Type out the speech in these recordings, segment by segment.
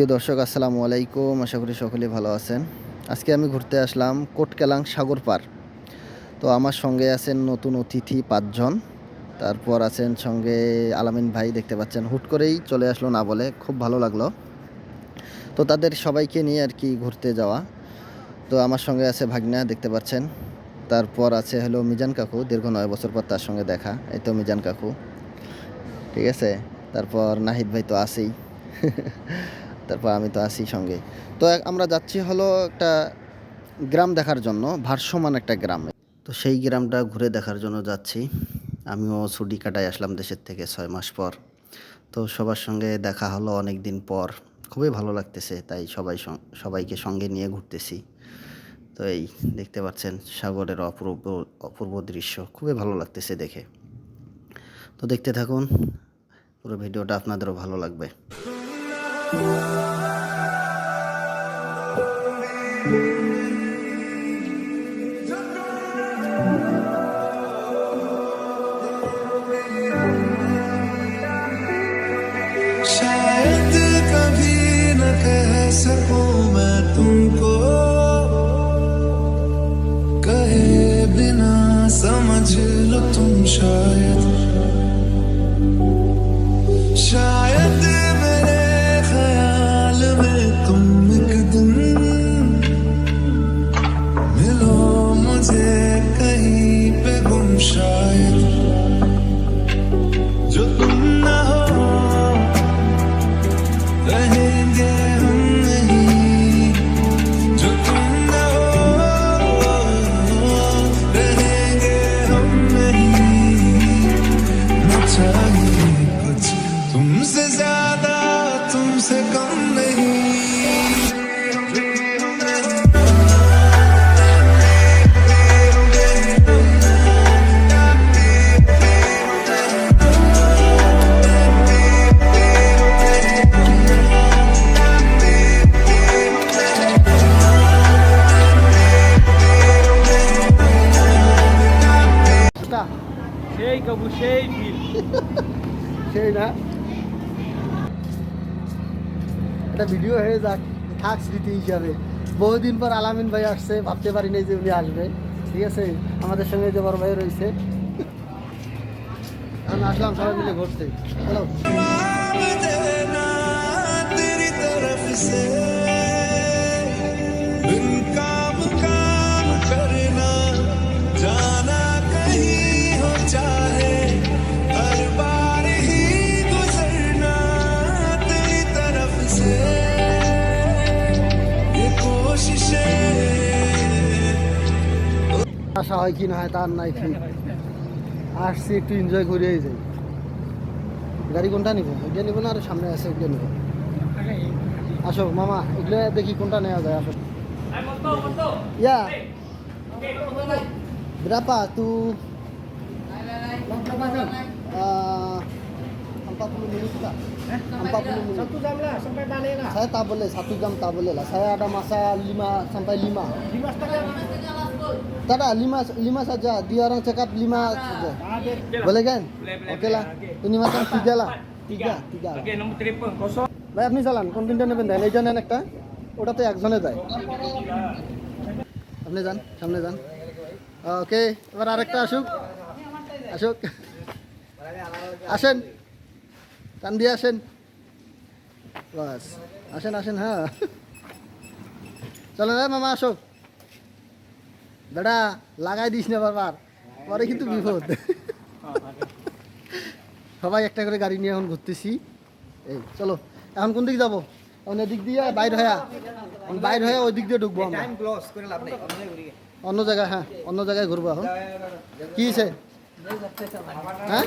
প্রিয় দর্শক, আসসালামু আলাইকুম। আশা করি সকলে ভালো আছেন। আজকে আমি ঘুরতে আসলাম কোটকেলাং সাগর পার। তো আমার সঙ্গে আছেন নতুন অতিথি পাঁচজন। তারপর আছেন সঙ্গে আলামিন ভাই, দেখতে পাচ্ছেন, হুট করেই চলে আসলো না বলে। খুব ভালো লাগল। তো তাদের সবাইকে নিয়ে আর কি ঘুরতে যাওয়া। তো আমার সঙ্গে আছে ভাগনা, দেখতে পাচ্ছেন। তারপর আছে হলো মিজান কাকু, দীর্ঘ নয় বছর পর তার সঙ্গে দেখা। এই তো মিজান কাকু। ঠিক আছে? তারপর নাহিদ ভাই তো আছেই। তারপর আমি তো আছি সঙ্গে তো আমরা যাচ্ছি হলো একটা গ্রাম দেখার জন্য, ভারসমান একটা গ্রামে। তো সেই গ্রামটা ঘুরে দেখার জন্য যাচ্ছি। আমিও ছুটি কাটায় আসলাম দেশের থেকে ছয় মাস পর। তো সবার সঙ্গে দেখা হলো অনেক দিন পর। খুবই ভালো লাগতেছে, তাই সবাই সবাইকে সঙ্গে নিয়ে ঘুরতেছি। তো এই দেখতে পাচ্ছেন সাগরের অপূর্ব অপূর্ব দৃশ্য। খুবই ভালো লাগতেছে দেখে। তো দেখতে থাকুন, পুরো ভিডিওটা আপনাদেরও ভালো লাগবে। शायद कभी न कह सकूं যাক, থাক স্মৃতি হিসাবে। বহুদিন পর আলামিন ভাই আসছে, ভাবতে পারি নাই যে উনি আসবে। ঠিক আছে? আমাদের সঙ্গে যে বড় ভাই রয়েছে। আমি আসলাম, সবাই মিলে ঘুরতে। চলো আসা হয় কি না হয় তার নাই ঠিক। আসছি একটু এনজয় করেই যাই গাড়ি কোনটা নিব? এটা নিব না আর সামনে আছে ওগুলো নিব। আসো মামা এগুলো দেখি কোনটা নেওয়া যায় আসো। ইয়া। berapa tuh uh, 40 menit kak? 40 menit. Satu jam lah sampai balik lah. Saya tak boleh satu jam tak boleh lah. Saya ada masa 5 sampai 5. Lima setengah. Tak ada 5 5 saja. Dia orang cakap 5 saja. Boleh kan? Boleh, boleh, Okey lah. Ini macam tiga lah. Tiga, tiga. Okey, nombor telefon kosong. ভাই আপনি চালান কোন তিনটা নেবেন দেন এইটা নেন একটা ওটাতে একজনে যায় আপনি যান সামনে যান ওকে এবার আরেকটা আসুক আসুক আসেন টান দিয়ে আসেন। বাস, আসেন আসেন হ্যাঁ। চলেন মামা, আসো। বেটা লাগাই দিস না বারবার। পরে কিন্তু বিপদ। সবাই একটা করে গাড়ি নিয়ে এখন ঘুরতেছি। এই, চলো, এখন কোন দিকে যাব? এখন এদিক দিয়ে বাইর হয়ে। বাইর হয়ে ওই দিক দিয়ে ঢুকবো আমরা। অন্য অন্য জায়গায় হ্যাঁ অন্য জায়গায় ঘুরবো এখন। কি হ্যাঁ?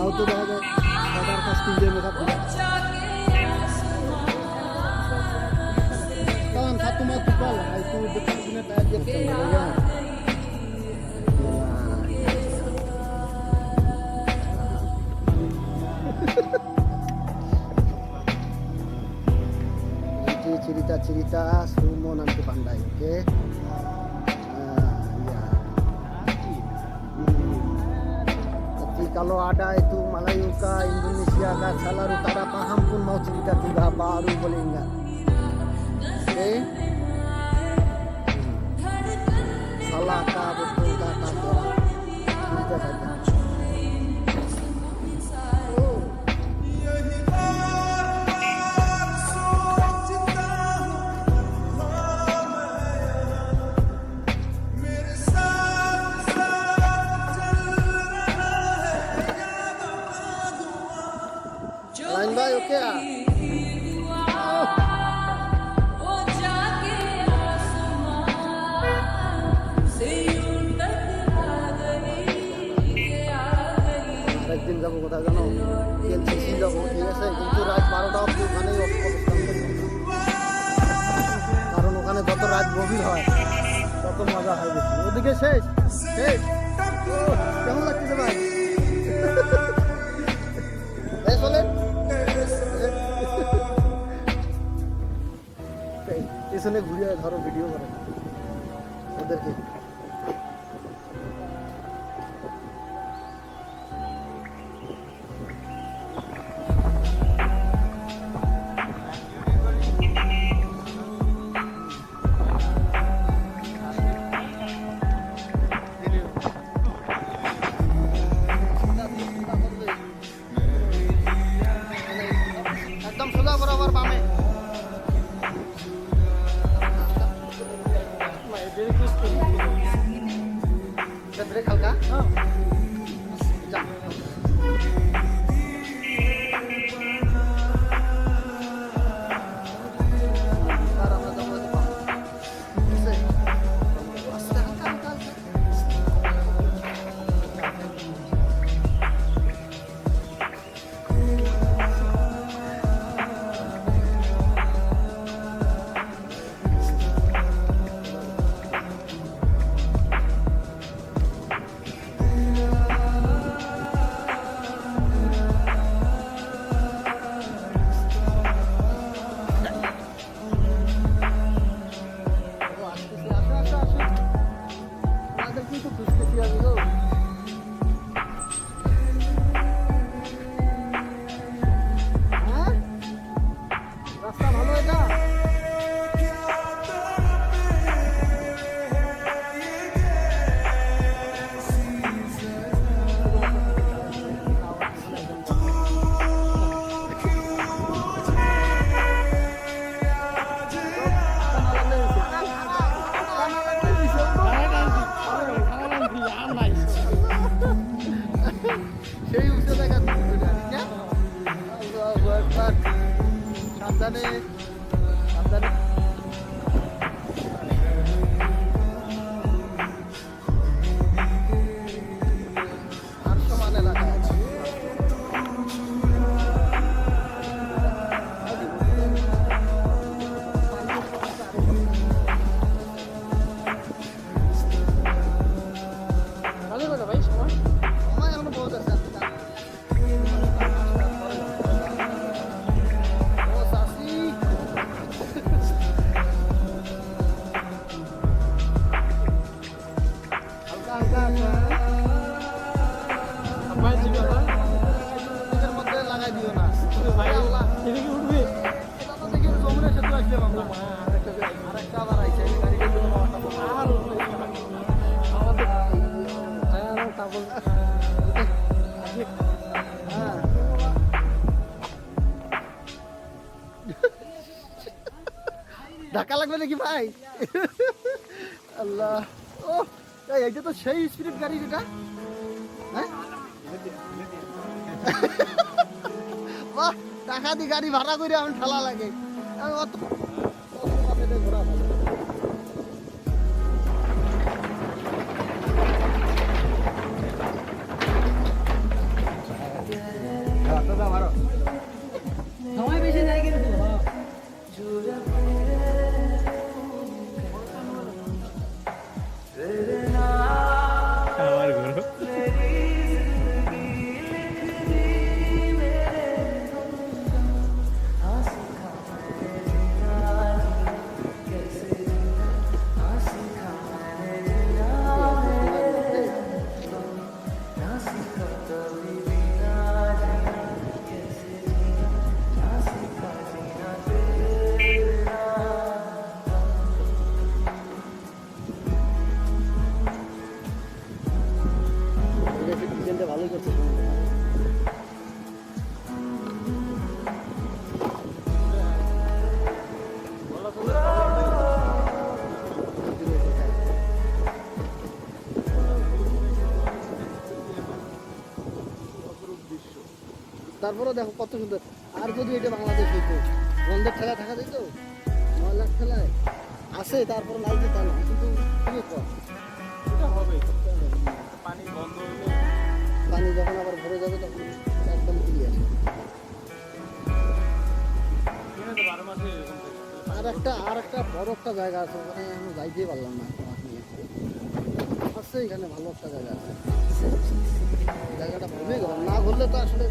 Auto da da kadar kastın diye mi kapıyor? Tamam tatlı matlı bağla. Ay tu bir kısmet ayet. Indonesia ga salah, tara paham pun mau cerita tidak baru boleh enggak. Oke. Okay. একদিন যাব কোথায় জানো? যাব, ঠিক আছে? কিন্তু রাত বারোটা অব্দি ওখানেই কারণ ওখানে যত রাত গভীর হয়, তত মজা হয় বেশি। ওদিকে শেষ। শেষ। কেমন লাগতেছে ভাই? এই পিছনে ধরো ভিডিও করে। ওদেরকে। Titanic. হ্যাঁ ধাক্কা লাগবে নাকি ভাই? আল্লাহ। ও, এই, এইটা তো সেই স্পিরিট গাড়ি যেটা। হ্যাঁ? বাহ, টাকা দিয়ে গাড়ি ভাড়া করে আমার ঠেলা লাগে। আমি অত তারপরেও দেখো কত সুন্দর। আর যদি এটা বাংলাদেশ হইতো গন্ধের ঠেলা থাকা যেত? ময়লার ঠেলায় আসে তারপর নাই যে তা না। কিন্তু খুবই কম এটা হবে পানি বন্ধ হলে পানি যখন আবার ভরে যাবে তখন একদম ক্লিয়ার। আর একটা আর একটা বড় একটা জায়গা আছে ওখানে আমি যাইতেই পারলাম না নিয়ে আছে এখানে ভালো একটা জায়গা আছে। জায়গাটা ভুলে গেলাম। না ঘুরলে তো আসলে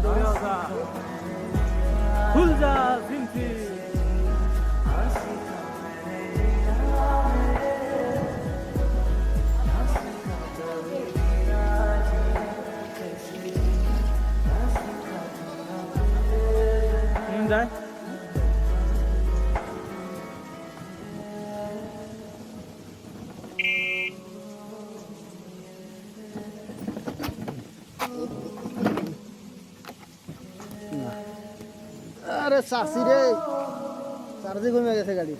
সেই গুহা ধরে আসা আরে চাষি রে। চার্জে কমে গেছে গাড়ি।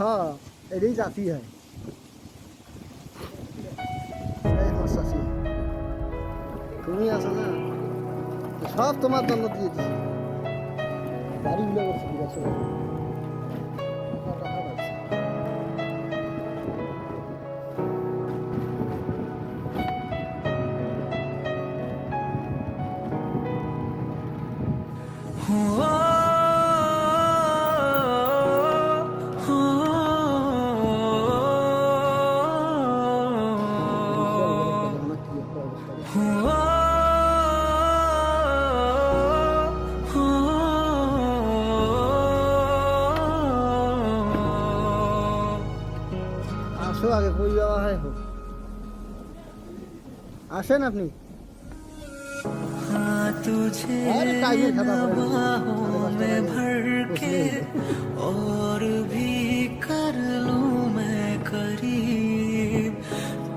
হ্যাঁ। এটাই চাষি হয় তুমি আছো না? সব তোমার জন্য দিয়ে গাড়িগুলো করছে আসেন আপনি तुझे अरे टाइगर खाता पड़ा है। बाहों में भर के और भी कर लूं मैं करीब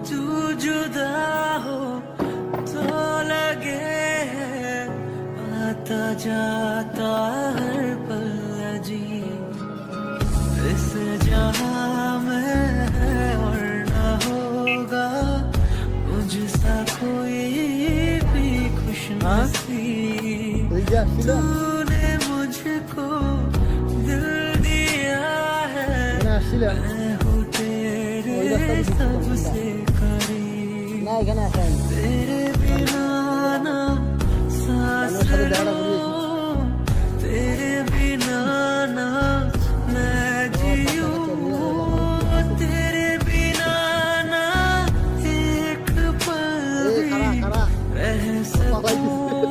तू जुदा हो तो लगे है आता जाता हर पल अजीब इस जहां तूने मुझको दिल दिया है मैं हूँ तेरे सबसे करीब तेरे बिना ना सांस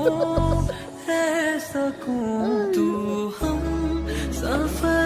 रह सकूं तू हम सफर